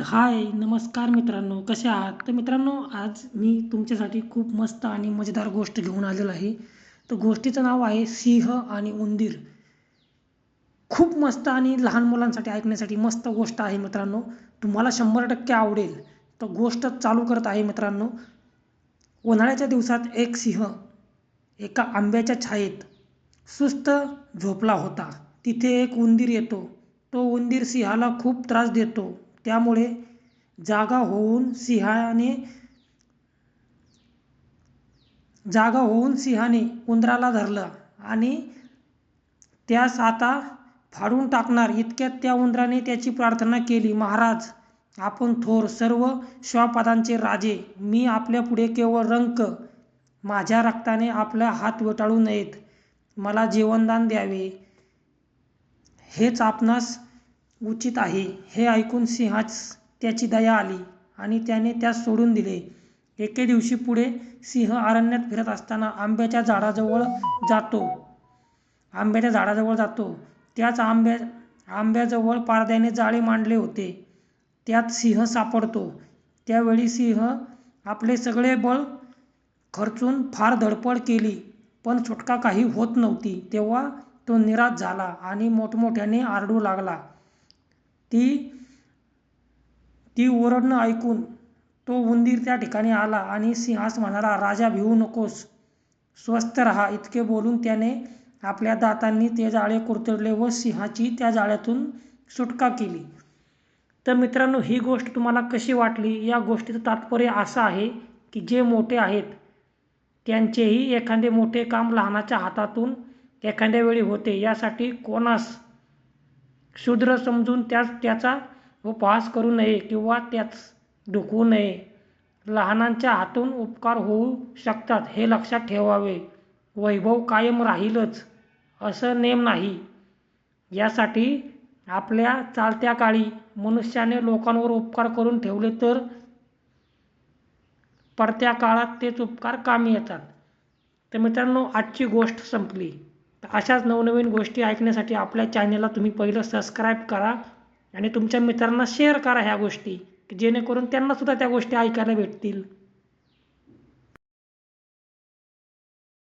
तर हाय नमस्कार मित्रांनो कसे आहात? तर मित्रांनो आज मी तुमच्यासाठी खूप मस्त आणि मजेदार गोष्ट घेऊन आलेलो आहे. तर गोष्टीचं नाव आहे सिंह आणि उंदीर. खूप मस्त आणि लहान मुलांसाठी ऐकण्यासाठी मस्त गोष्ट आहे मित्रांनो. तुम्हाला शंभर टक्के आवडेल. तर गोष्ट चालू करत आहे मित्रांनो. उन्हाळ्याच्या दिवसात एक सिंह एका आंब्याच्या छायेत सुस्त झोपला होता. तिथे एक उंदीर येतो. तो उंदीर सिंहाला खूप त्रास देतो. त्यामुळे जागा होऊन सिंहाने जागा होऊन सिंहाने उंदराला धरलं आणि त्यास आता फाडून टाकणार. इतक्यात त्या उंदराने त्याची प्रार्थना केली महाराज आपण थोर सर्व श्वापदांचे राजे मी आपल्या पुढे केवळ रंक माझ्या रक्ताने आपला हात वेटाळू नयेत. मला जीवनदान द्यावे. हेच आपणास उचित आहे. हे ऐकून सिंहास त्याची दया आली आणि त्याने त्यास सोडून दिले. एके दिवशी पुढे सिंह अरण्यात फिरत असताना आंब्याच्या झाडाजवळ जातो. आंब्याच्या झाडाजवळ जातो. त्याच आंब्या आंब्याजवळ पारद्याने जाळे मांडले होते. त्यात सिंह सापडतो. त्यावेळी सिंह आपले सगळे बळ खर्चून फार धडपड केली पण सुटका काही होत नव्हती. तेव्हा तो निराश झाला आणि मोठमोठ्याने आरडू लागला. ती ती ओरडणं ऐकून तो उंदीर त्या ठिकाणी आला आणि सिंहास म्हणाला राजा भिवू नकोस. स्वस्थ राहा. इतके बोलून त्याने आपल्या दातांनी ते जाळे कुरतडले व सिंहाची त्या जाळ्यातून सुटका केली. तर मित्रांनो ही गोष्ट तुम्हाला कशी वाटली? या गोष्टीचं तात्पर्य असं आहे की जे मोठे आहेत त्यांचेही एखादे मोठे काम लहानाच्या हातातून एखाद्या वेळी होते. यासाठी कोणास शूद्र समजून त्यास त्याचा उपहास करू नये किंवा त्याच दुखवू नये. लहानांच्या हातून उपकार होऊ शकतात हे लक्षात ठेवावे. वैभव कायम राहीलच असं नेम नाही. यासाठी आपल्या चालत्या काळी मनुष्याने लोकांवर उपकार करून ठेवले तर पडत्या काळात तेच उपकार कामी येतात. तर मित्रांनो आजची गोष्ट संपली. अशाच नवनवीन गोष्टी ऐकण्यासाठी आपल्या चॅनलला तुम्ही पहिलं सबस्क्राईब करा आणि तुमच्या मित्रांना शेअर करा ह्या गोष्टी की जेणेकरून त्यांनासुद्धा त्या गोष्टी ऐकायला भेटतील.